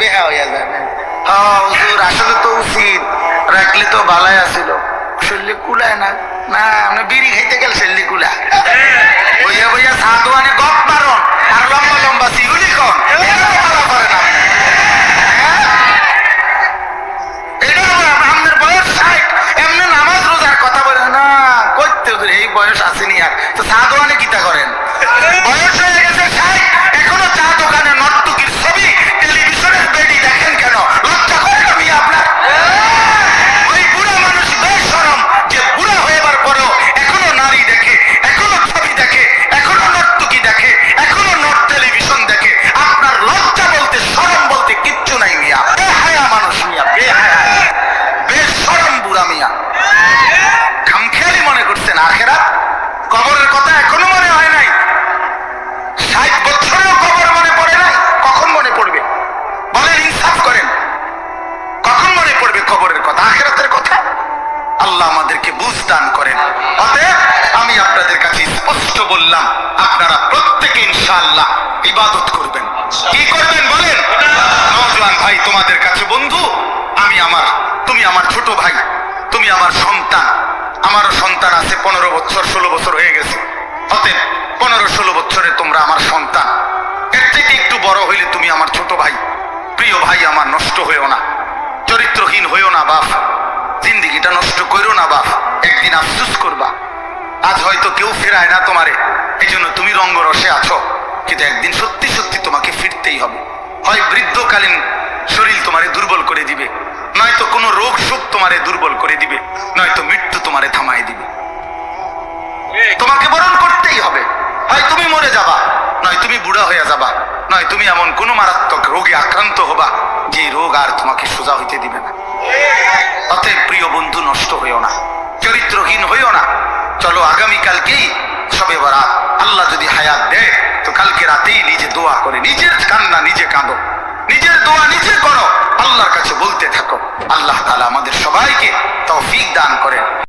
বেহা হইয়া যায় হ্যাঁ হুজুর, আসলে তো উচিত। রাখলে তো ভালাই আছিল। শরীরে কুলায় না। না, আমরা বিড়ি খাইতে গেলে শরীরে কুলা। বইয়া বইয়া গপ মারন, আর লম্বা লম্বা সিগুলি কন। না। করতে এই বয়স আসেনি আর। তো চা স্পষ্ট বললাম, আপনারা প্রত্যেকে ইনশাআল্লাহ ইবাদত করবেন। কি করবেন বলেন? নওজোয়ান ভাই, তোমাদের কাছে বন্ধু, আমি আমার, তুমি আমার ছোট ভাই, তুমি আমার সন্তান। আমারও সন্তান আছে, পনেরো বছর, ষোলো বছর হয়ে গেছে। অতএব পনেরো, ষোলো বছরে তোমরা আমার সন্তান। এর থেকে একটু বড় হইলে তুমি আমার ছোট ভাই। প্রিয় ভাই, আমার নষ্ট হয়েও না। চরিত্রহীন হইও না, বাপ। জিন্দিগিটা নষ্ট করো না, বাপ। একদিন আফসুস করবা। আজ হয়তো কেউ ফেরায় না তোমারে। এই জন্য তুমি রঙ্গরসে আছো। কিন্তু একদিন সত্যি সত্যি তোমাকে ফিরতেই হবে। হয় বৃদ্ধকালীন শরীর তোমারে দুর্বল করে দিবে নয়তো কোনো রোগ শোক তোমারে দুর্বল করে দিবে নয়তো মৃত্যু তোমারে থামায় দিবে। তোমাকে বরণ করতেই হবে। হয় তুমি মরে যাবা নয় তুমি বুড়া হয়ে যাবা নয় তুমি এমন কোনো মারাত্মক রোগে আক্রান্ত হবা যে রোগ আর তোমাকে সোজা হইতে দিবে না। অতএব প্রিয় বন্ধু নষ্ট হইও না চরিত্রহীন হইও না। চলো আগামীকালকেই সবে বরাত। আল্লাহ যদি হায়াত দেয়, তো কালকে রাতেই নিজে দোয়া করে, নিজের কান্না নিজে কাঁদো। নিজের দোয়া নিজে করো। আল্লাহর কাছে বলতে থাকো। আল্লাহ তালা আমাদের সবাইকে তৌফিক দান করেন।